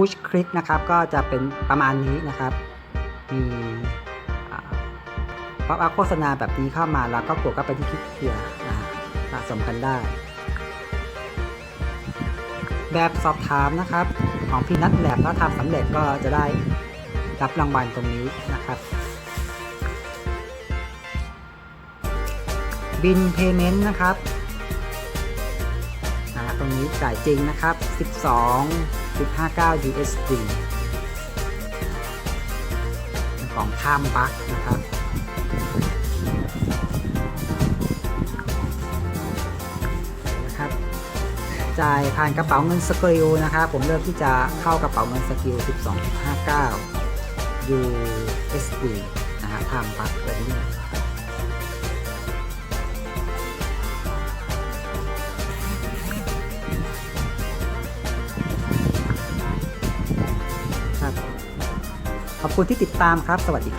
push click นะครับก็จะเป็นประมาณนี้นะครับ มีป๊อปอัพโฆษณาแบบนี้เข้ามาแล้วก็กดเข้าไปที่คลิกเคลียร์นะฮะสะสมกันได้ แบบสอบถามนะครับ ของพีนัทแลบถ้าทำสำเร็จก็จะได้รับรางวัลตรงนี้นะครับบินเพย์เมนต์นะครับ นะตรงนี้จ่ายจริงนะครับ 12.59 USD ของข้ามบัคนะครับนะครับจ่ายผ่านกระเป๋าเงินสกิลนะครับ ผมเลือกที่จะเข้ากระเป๋าเงินสกิล 12.59 USD นะฮะข้ามบัคเลย ขอบคุณที่ติดตามครับ สวัสดีครับ